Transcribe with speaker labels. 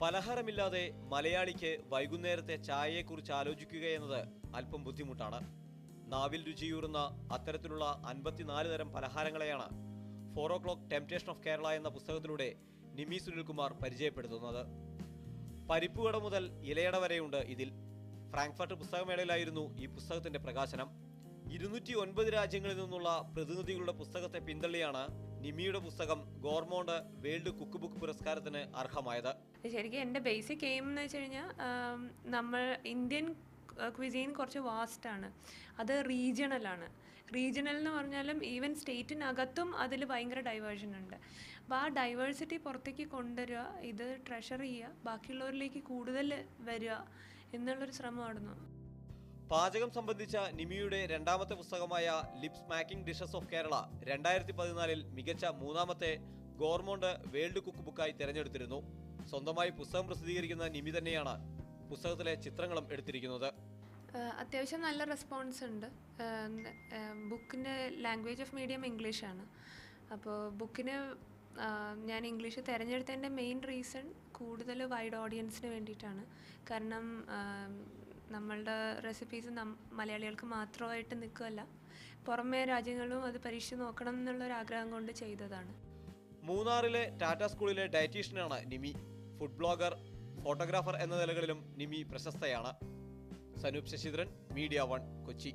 Speaker 1: പലഹാരമില്ലാതെ മലയാളിക്ക് വൈകുന്നേരത്തെ ചായയെക്കുറിച്ച് ആലോചിക്കുക എന്നത് അല്പം ബുദ്ധിമുട്ടാണ്. നാവിൽ രുചിയൂറുന്ന അത്തരത്തിലുള്ള അൻപത്തിനാല് തരം പലഹാരങ്ങളെയാണ് four o'clock temptation of Kerala എന്ന പുസ്തകത്തിലൂടെ നിമി സുനിൽകുമാർ പരിചയപ്പെടുത്തുന്നത്. പരിപ്പുകട മുതൽ ഇലയട വരെയുണ്ട് ഇതിൽ. ഫ്രാങ്ക്ഫർട്ട് പുസ്തകമേളയിലായിരുന്നു ഈ പുസ്തകത്തിന്റെ പ്രകാശനം. ഇരുന്നൂറ്റി ഒൻപത് രാജ്യങ്ങളിൽ നിന്നുള്ള പ്രതിനിധികളുടെ പുസ്തകത്തെ പിന്തള്ളിയാണ് നിമിയുടെ പുസ്തകം ഗോർമോണ്ട് വേൾഡ് കുക്ക് ബുക്ക് പുരസ്കാരത്തിന് അർഹമായത്.
Speaker 2: ശരിക്കും എന്റെ ബേസിക് എയിം എന്ന് വെച്ച് കഴിഞ്ഞാൽ നമ്മൾ ഇന്ത്യൻ ക്വിസീൻ കുറച്ച് വാസ്റ്റാണ്. അത് റീജിയണലാണ് റീജിയണൽ എന്ന് പറഞ്ഞാലും ഈവൻ സ്റ്റേറ്റിനകത്തും അതിൽ ഭയങ്കര ഡൈവേഴ്ഷൻ ഉണ്ട്. അപ്പോൾ ആ ഡൈവേഴ്സിറ്റി പുറത്തേക്ക് കൊണ്ടുവരിക ഇത് ട്രഷർ ചെയ്യുക ബാക്കിയുള്ളവരിലേക്ക് കൂടുതൽ വരിക എന്നുള്ളൊരു ശ്രമമായിരുന്നു.
Speaker 1: പാചകം സംബന്ധിച്ച നിമിയുടെ രണ്ടാമത്തെ പുസ്തകമായ lip smacking dishes of Kerala രണ്ടായിരത്തി പതിനാലിൽ മികച്ച മൂന്നാമത്തെ ഗോർമോണ്ട് വേൾഡ് കുക്ക് ബുക്കായി തിരഞ്ഞെടുത്തിരുന്നു. സ്വന്തമായി പുസ്തകം പ്രസിദ്ധീകരിക്കുന്ന നിമി തന്നെയാണ് പുസ്തകത്തിലെ ചിത്രങ്ങളും എടുത്തിരിക്കുന്നത്.
Speaker 2: അത്യാവശ്യം നല്ല റെസ്പോൺസ് ഉണ്ട്. ബുക്കിന്റെ ലാംഗ്വേജ് ഓഫ് മീഡിയം ഇംഗ്ലീഷ് ആണ്. അപ്പോൾ ബുക്കിന് ഞാൻ ഇംഗ്ലീഷ് തിരഞ്ഞെടുത്തതിന്റെ മെയിൻ റീസൺ കൂടുതൽ വൈഡ് ഓഡിയൻസിന് വേണ്ടിയിട്ടാണ്. കാരണം നമ്മളുടെ റെസിപ്പീസ് നം മലയാളികൾക്ക് മാത്രമായിട്ട് നിൽക്കുകയല്ല. പുറമേ രാജ്യങ്ങളും അത് പരീക്ഷിച്ച് നോക്കണം എന്നുള്ളൊരു ആഗ്രഹം കൊണ്ട് ചെയ്തതാണ്.
Speaker 1: മൂന്നാറിലെ ടാറ്റ സ്കൂളിലെ ഡയറ്റീഷ്യനാണ് നിമി. ഫുഡ് ബ്ലോഗർ ഫോട്ടോഗ്രാഫർ എന്ന നിലകളിലും Nimi പ്രശസ്തയാണ്. Sanoop Sasidharan Media One Kochi.